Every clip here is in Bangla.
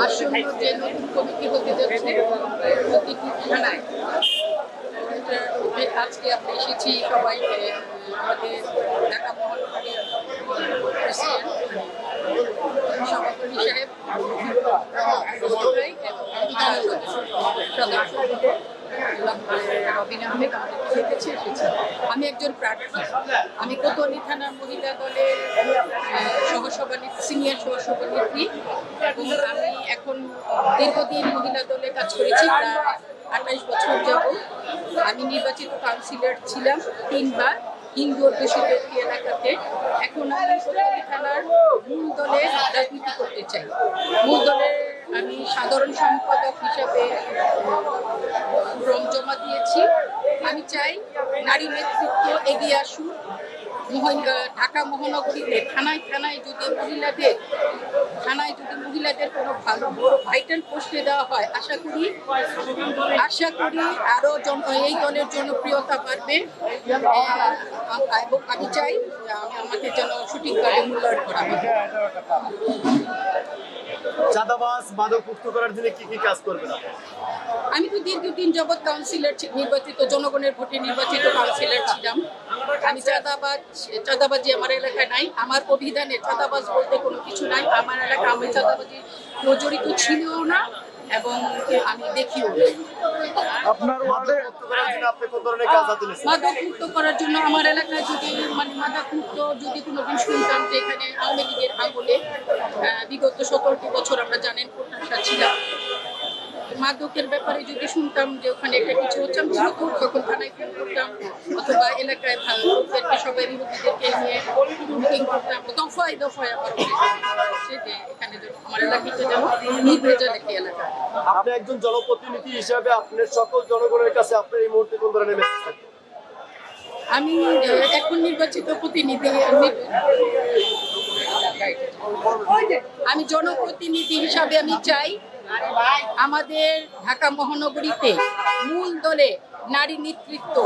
আসন্ন যে নতুন কমিটি হতে যাচ্ছে প্রতিটি থানায় আজকে আমরা এসেছি সবাইকে আমাদের ঢাকা রবিন আহমেদ আমাদের এসেছে। আমি একজন প্রার্থী। আমি কোতোয়ালি থানার মহিলা দলের সহসভানেত্রী, সিনিয়র সহসভানেত্রী। এবং আমি এখন দীর্ঘদিন মহিলা দলে কাজ করেছি, প্রায় আঠাইশ বছর যাব আমি নির্বাচিত কাউন্সিলর ছিলাম তিনবার হিন্দু অধ্যুষিত একটি এলাকাতে। এখন আমি কোতোয়ালি থানার মূল দলে রাজনীতি করতে চাই মূল দলের আমি সাধারণ সম্পাদক হিসাবে জমা দিয়েছি। আমি চাই নারী নেতৃত্ব এগিয়ে আসুক। ঢাকা মহানগরীতে থানায় থানায় যদি মহিলাদের থানায় যদি মহিলাদের কোনো ভালো বড় ভাইটাল পোস্টে দেওয়া হয়, আশা করি আশা করি আরও জন এই দলের জনপ্রিয়তা বাড়বে। এবং আমি চাই আমাকে যেন সঠিকভাবে মূল্যায়ন করা হয়। মাদক মুক্ত করার জন্য কি কি কাজ করবেন আমি তো দীর্ঘদিন জগৎ কাউন্সিলর নির্বাচিত, জনগণের ভোটে নির্বাচিত কাউন্সিলর ছিলাম। আমি চাঁদাবাজ, চাঁদাবাজি আমার এলাকায় নাই। আমার অভিধানে চাঁদাবাজ বলতে কোনো কিছু নাই। আমার এলাকা আমি চাঁদাবাজি প্রজড়িত ছিলও না। এবং আমি দেখিও আপনার মাদক মুক্ত করার জন্য আপনি কোন ধরনের কাজ হাতে নিয়েছেন? মাদক মুক্ত করার জন্য আমার এলাকায় যদি মানে মাদক মুক্ত যদি কোনো দিন শুনতাম যে এখানে আওয়ামী লীগের আহ, বিগত সতেরোটি বছর আমরা জানেন প্রত্যাশা ছিলাম। মাদকের ব্যাপারে যদি শুনতাম যে ওখানে একটা কিছু হচ্ছে আমি দ্রুত তখন থানায় ফোন করতাম অথবা এলাকায় ভালো লোকদেরকে সবাই মুরব্বীদেরকে নিয়ে মিটিং করতাম দফায় দফায় আমার যেন আমার নির্ভেজাল একটি এলাকা? আপনি একজন জনপ্রতিনিধি হিসাবে আপনার সকল জনগণের কাছে আপনার এই মুহূর্তে কোন ধরনের মেসেজ থাকবে? আমি এখন নির্বাচিত প্রতিনিধি আমি- আমি জনপ্রতিনিধি হিসাবে আমি চাই আমাদের ঢাকা মহানগরীতে মূল দলে নারী নেতৃত্ব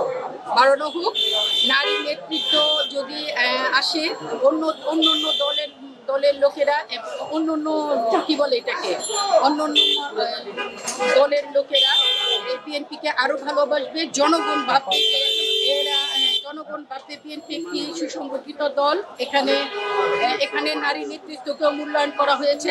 বাড়ানো হোক। নারী নেতৃত্ব যদি আসে অন্য অন্য অন্য দলের দলের লোকেরা অন্য অন্য কি বলে এটাকে, অন্য অন্য দলের লোকেরা এই বিএনপিকে আরও ভালোবাসবে। জনগণ ভাববে এরা জনগণ ভাববে বিএনপি একটি সুসংগঠিত দল। এখানে এখানে নারী নেতৃত্বকেও মূল্যায়ন করা হয়েছে।